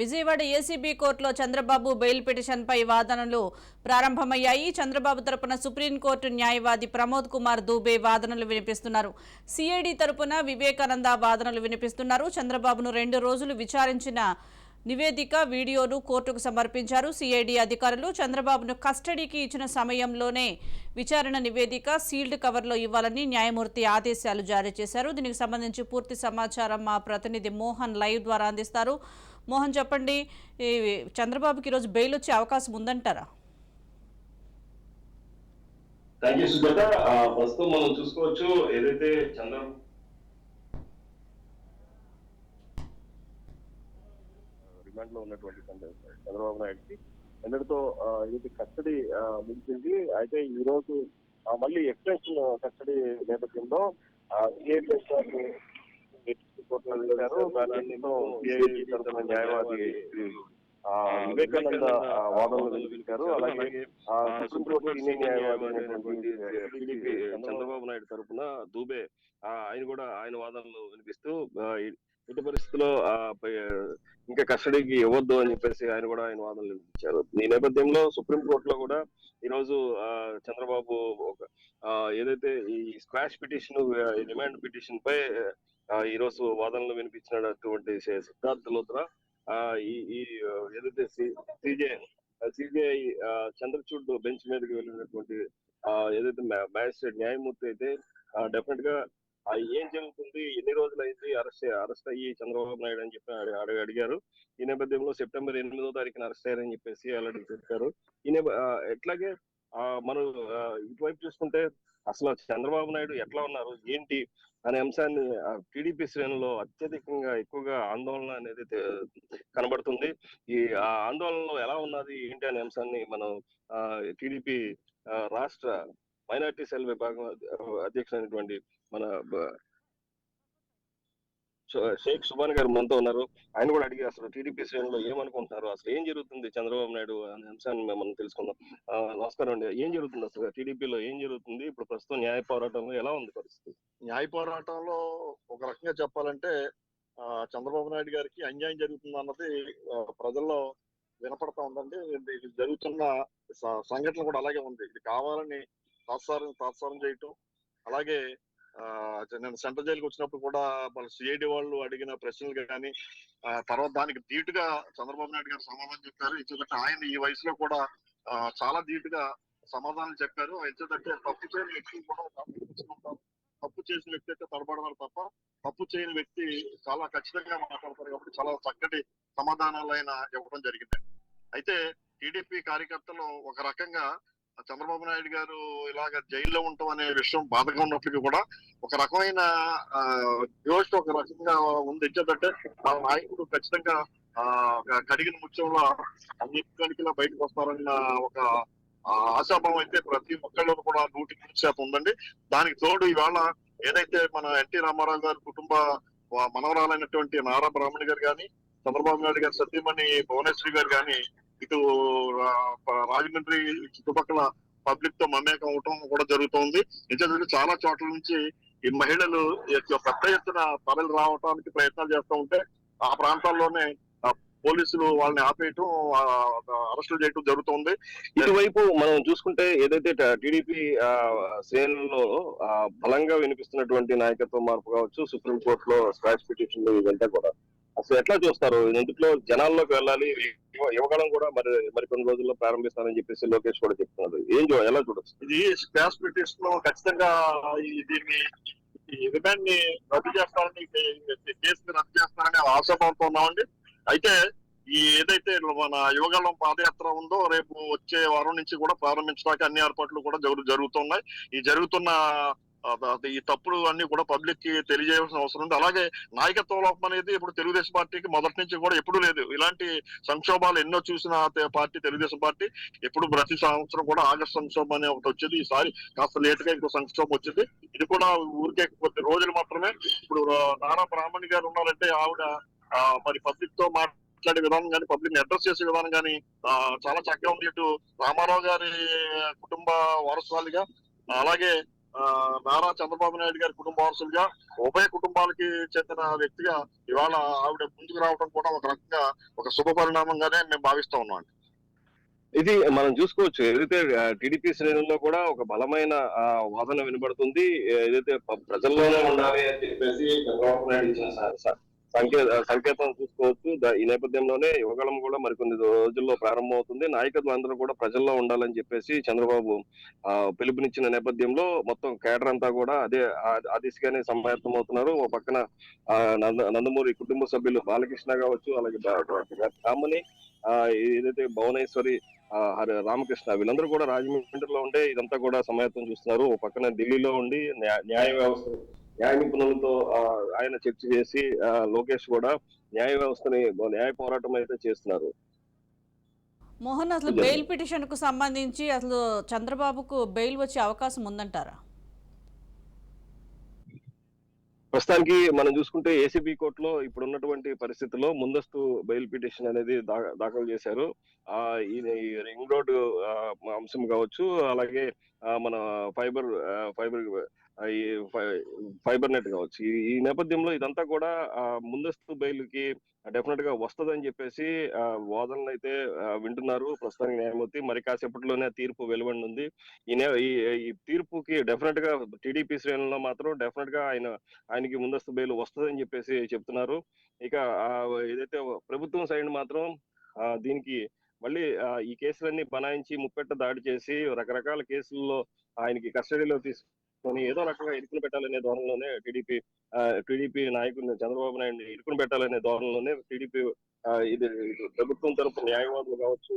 Vijayawada ACB కోర్టులో Chandrababu bail పిటిషన్పై వాదనలు ప్రారంభమయ్యాయి. చంద్రబాబు తరపున సుప్రీంకోర్టు న్యాయవాది ప్రమోద్ కుమార్ దూబే వాదనలు వినిపిస్తున్నారు. సిఐడి తరపున వివేకానంద వాదనలు వినిపిస్తున్నారు. చంద్రబాబును రెండు రోజులు విచారించిన నివేదిక వీడియోను కోర్టుకు సమర్పించారు. సిఐడి అధికారులు చంద్రబాబును కస్టడీకి ఇచ్చిన సమయంలోనే విచారణ నివేదిక సీల్డ్ కవర్లో ఇవ్వాలని న్యాయమూర్తి ఆదేశాలు జారీ చేశారు. దీనికి సంబంధించి పూర్తి సమాచారం మా ప్రతినిధి మోహన్ లైవ్ ద్వారా అందిస్తారు. మోహన్ చెప్పండి ఈ చంద్రబాబుకి ఈరోజు బెయిల్ వచ్చే అవకాశం ఉందంటారా? థ్యాంక్ యూ సుజాత ప్రస్తుతం మనం చూసుకోవచ్చు ఏదైతే చంద్ర డిమాండ్లో ఉన్నటువంటి చంద్రబాబు నాయుడుకి నిన్నటితో ఇది కస్టడీ ముగిసింది. అయితే ఈ రోజు మళ్ళీ ఎక్స్టెన్షన్ కస్టడీ నేపథ్యంలో కోర్టులో వెళ్ళారు దానిలో తరఫున న్యాయవాది వివేకానంద వాదనలు వెలిపించారు అలాగే సుప్రీంకోర్టు సీనియర్ న్యాయవాది చంద్రబాబు నాయుడు తరఫున దూబే ఆయన కూడా ఆయన వాదనలు వినిపిస్తూ ఆ, ఇ- పరిస్థితుల్లో ఇంకా కస్టడీకి ఇవ్వద్దు అని చెప్పేసి ఆయన కూడా ఆయన వాదనలు వినిపించారు ఈ నేపథ్యంలో సుప్రీంకోర్టులో కూడా ఈ రోజు ఆ, చంద్రబాబు ఒక ఏదైతే ఈ స్క్వాష్ పిటిషన్ డిమాండ్ పిటిషన్ పై ఈరోజు వాదనలు వినిపించినటువంటి సి- సిద్ధార్థ లోత్రా ఆ, ఈ ఏదైతే సిజే సిబిఐ చంద్రచూడ్ బెంచ్ మీదకి వెళ్ళినటువంటి ఆ, ఏదైతే మ్యాజిస్ట్రేట్ న్యాయమూర్తి అయితే డెఫినెట్గా ఏం జరుగుతుంది? ఎన్ని రోజులు అయింది అరెస్ట్ అరెస్ట్ అయ్యి చంద్రబాబు నాయుడు అని చెప్పి అడిగారు. ఈ నేపథ్యంలో సెప్టెంబర్ ఎనిమిదో తారీఖున అరెస్ట్ అయ్యారని చెప్పేసి అలాంటి చెప్పారు. ఈ ఎట్లాగే ఆ, మనం ఇటువైపు చూసుకుంటే అసలు చంద్రబాబు నాయుడు ఎట్లా ఉన్నారు? ఏంటి? అనే అంశాన్ని టీడీపీ శ్రేణిలో అత్యధికంగా ఎక్కువగా ఆందోళన అనేది కనబడుతుంది. ఈ ఆ ఆందోళనలో ఎలా ఉన్నది? ఏంటి? అనే అంశాన్ని మనం టీడీపీ రాష్ట్ర మైనార్టీ సెల్ విభాగం అధ్యక్షుడైనటువంటి మన షేక్ సుబాన్ గారు మనతో ఉన్నారు. ఆయన కూడా అడిగి అసలు టీడీపీ శ్రేణులో ఏమనుకుంటున్నారు? అసలు ఏం జరుగుతుంది చంద్రబాబు నాయుడు అనే అంశాన్ని మేము మనం తెలుసుకుందాం. ఆ, నమస్కారం అండి. ఏం జరుగుతుంది అసలు టీడీపీలో ఏం జరుగుతుంది? ఇప్పుడు ప్రస్తుతం న్యాయ పోరాటంలో ఎలా ఉంది పరిస్థితి? న్యాయ పోరాటంలో ఒక రకంగా చెప్పాలంటే ఆ, చంద్రబాబు నాయుడు గారికి అన్యాయం జరుగుతుంది అన్నది ప్రజల్లో వినపడతా ఉందండి. ఇది జరుగుతున్న సంఘటన కూడా అలాగే ఉంది. ఇది కావాలని తాత్సారం తాత్సారం చేయటం. అలాగే ఆ, నేను సెంట్రల్ జైలుకి వచ్చినప్పుడు కూడా వాళ్ళ సిఐడి వాళ్ళు అడిగిన ప్రశ్నలు కానీ తర్వాత దానికి ధీటుగా చంద్రబాబు నాయుడు గారు సమాధానం చెప్పారు. ఎందుకంటే ఆయన ఈ వయసులో కూడా చాలా ధీటుగా సమాధానం చెప్పారు. ఎందుకంటే తప్పు చేయని వ్యక్తి కూడా తప్పు తప్పు చేసిన వ్యక్తి అయితే తడబడతారు తప్ప తప్పు చేయని వ్యక్తి చాలా ఖచ్చితంగా మాట్లాడతారు కాబట్టి చాలా చక్కటి సమాధానాలు ఆయన ఇవ్వడం జరిగింది. అయితే టీడీపీ కార్యకర్తలు ఒక రకంగా చంద్రబాబు నాయుడు గారు ఇలాగ జైల్లో ఉండటం అనే విషయం బాధగా ఉన్నప్పటికీ కూడా ఒక రకమైన ఆ, జోష్ ఒక రకంగా ఉంది. ఏంటంటే ఆ నాయకుడు ఖచ్చితంగా ఆ ఒక కడిగిన ముత్యంలో అన్ని కణికిలా బయటకు వస్తారన్న ఒక ఆశాభావం అయితే ప్రతి ఒక్కళ్ళు కూడా నూటికి నూరు శాతం ఉందండి. దానికి తోడు ఇవాళ ఏదైతే మన ఎన్టీ రామారావు గారి కుటుంబ మనవరాలైనటువంటి నారా బ్రాహ్మణి గారు కానీ చంద్రబాబు నాయుడు గారి సత్యమణి భువనేశ్వరి గారు కానీ ఇటు రాజమండ్రి చుట్టుపక్కల పబ్లిక్తో మమేకం అవటం కూడా జరుగుతోంది. నిజంగా చాలా చోట్ల నుంచి ఈ మహిళలు పెద్ద ఎత్తున తరలి రావడానికి ప్రయత్నాలు చేస్తూ ఉంటే ఆ ప్రాంతాల్లోనే పోలీసులు వాళ్ళని ఆపేయటం అరెస్టు అరెస్టులు చేయటం జరుగుతోంది. ఇటువైపు మనం చూసుకుంటే ఏదైతే టీడీపీ శ్రేణుల్లో బలంగా వినిపిస్తున్నటువంటి నాయకత్వ మార్పు కావచ్చు సుప్రీం కోర్టులో స్క్రాచ్ పిటిషన్లు ఇదంతా కూడా అసలు ఎట్లా చూస్తారు? ఇందులో జనాల్లోకి వెళ్ళాలి యువ- కూడా మరి మరి కొన్ని రోజుల్లో ప్రారంభిస్తారని చెప్పేసి లోకేష్ కూడా చెప్తున్నారు ఏం చూ- ఎలా చూడొచ్చు? ఇది క్లాస్ పిటిషన్ ఖచ్చితంగా దీన్ని రిమాండ్ని రద్దు చేస్తారని ఈ కేసుని రద్దు చేస్తారని ఆశాభావంతో ఉన్నామండి అయితే ఈ ఏదైతే మన యువగలం పాదయాత్ర ఉందో రేపు వచ్చే వారం నుంచి కూడా ప్రారంభించడానికి అన్ని ఏర్పాట్లు కూడా జరుగుతున్నాయి. ఈ జరుగుతున్న ఈ తప్పుడు అన్ని కూడా పబ్లిక్కి తెలియజేయాల్సిన అవసరం ఉంది. అలాగే నాయకత్వ లోపం అనేది ఇప్పుడు తెలుగుదేశం పార్టీకి మొదటి నుంచి కూడా ఎప్పుడూ లేదు. ఇలాంటి సంక్షోభాలు ఎన్నో చూసిన పార్టీ తెలుగుదేశం పార్టీ ఎప్పుడు ప్రతి సంవత్సరం కూడా ఆగస్ట్ సంక్షోభం అనే ఒకటి వచ్చేది. ఈసారి కాస్త లేట్గా ఇంకో సంక్షోభం వచ్చింది. ఇది కూడా ఊరికే కొద్ది రోజులు మాత్రమే. ఇప్పుడు నారా బ్రాహ్మణి గారు ఉన్నారంటే ఆవిడ మరి పబ్లిక్తో మాట్లాడే విధానం కానీ పబ్లిక్ అడ్రస్ చేసే విధానం కానీ చాలా చక్కగా ఉంది ఇటు రామారావు గారి కుటుంబ వారసురాలిగా అలాగే నారా చంద్రబాబు నాయుడు గారి కుటుంబ వారసులుగా ఉభయ కుటుంబాలకి చెందిన వ్యక్తిగా ఇవాళ ఆవిడ ముందుకు రావడం కూడా ఒక రకంగా ఒక శుభ పరిణామంగానే మేము భావిస్తా ఉన్నాం ఇది మనం చూసుకోవచ్చు. ఏదైతే టీడీపీ శ్రేణుల్లో కూడా ఒక బలమైన వాదన వినబడుతుంది ఏదైతే ప్రజల్లోనే ఉండాలి అని చెప్పేసి చంద్రబాబు నాయుడు ఇచ్చిన సంకే సంకేతం చూసుకోవచ్చు. ఈ నేపథ్యంలోనే యువగళం కూడా మరికొన్ని రోజుల్లో ప్రారంభమవుతుంది. నాయకులు అందరూ కూడా ప్రజల్లో ఉండాలని చెప్పేసి చంద్రబాబు ఆ, పిలుపునిచ్చిన నేపథ్యంలో మొత్తం కేడర్ అంతా కూడా అదే ఆ- దిశగానే సమాయత్తం అవుతున్నారు ఓ పక్కన ఆ, నంద నందమూరి కుటుంబ సభ్యులు బాలకృష్ణ కావచ్చు అలాగే రాముని ఆ ఏదైతే భువనేశ్వరి ఆ, రామకృష్ణ వీళ్ళందరూ కూడా రాజమండ్రిలో ఉండే ఇదంతా కూడా సమాయత్తం చూస్తున్నారు. ఓ పక్కన ఢిల్లీలో ఉండి న్యాయ వ్యవస్థ న్యాయ నిపుణులతో ఆయన చర్చ చేసి లోకేష్ కూడా న్యాయ వ్యవస్థని న్యాయ పోరాటం అయితే చేస్తున్నారు. మోహన్ అసలు. బెయిల్ పిటిషన్కు సంబంధించి అసలు చంద్రబాబుకు బెయిల్ వచ్చే అవకాశం ఉందంటారా? ప్రస్తుతానికి మనం చూసుకుంటే ఏసీబీ కోర్టులో ఇప్పుడు ఉన్నటువంటి పరిస్థితుల్లో ముందస్తు బెయిల్ పిటిషన్ అనేది దాఖలు చేశారు. ఆ ఈ రింగ్ రోడ్ అంశం కావచ్చు అలాగే మన ఫైబర్ ఫైబర్ ఫైబర్ నెట్ కావచ్చు. ఈ నేపథ్యంలో ఇదంతా కూడా ముందస్తు బెయిల్కి డెఫినెట్గా వస్తుందని చెప్పేసి వాదనలు అయితే వింటున్నారు ప్రస్తుతానికి న్యాయమూర్తి. మరి కాసేపట్లోనే తీర్పు వెలువడనుంది. ఈ నే- ఈ ఈ తీర్పుకి డెఫినెట్గా టీడీపీ శ్రేణుల్లో మాత్రం డెఫినెట్గా ఆయన ఆయనకి ముందస్తు బెయిల్ వస్తుందని చెప్పేసి చెప్తున్నారు. ఇక ఏదైతే ప్రభుత్వం సైడ్ మాత్రం దీనికి మళ్ళీ ఈ కేసులన్నీ బనాయించి ముప్పెట్ట దాడి చేసి రకరకాల కేసుల్లో ఆయనకి కస్టడీలో తీసుకొని ఏదో రకంగా ఇరుకులు పెట్టాలనే ధోరణిలోనే టీడీపీ టీడీపీ నాయకుడిని చంద్రబాబు నాయుడిని ఇరుకులు పెట్టాలనే ధోరణిలోనే టీడీపీ ఇది ఇది ప్రభుత్వం తరపు న్యాయవాదులు కావచ్చు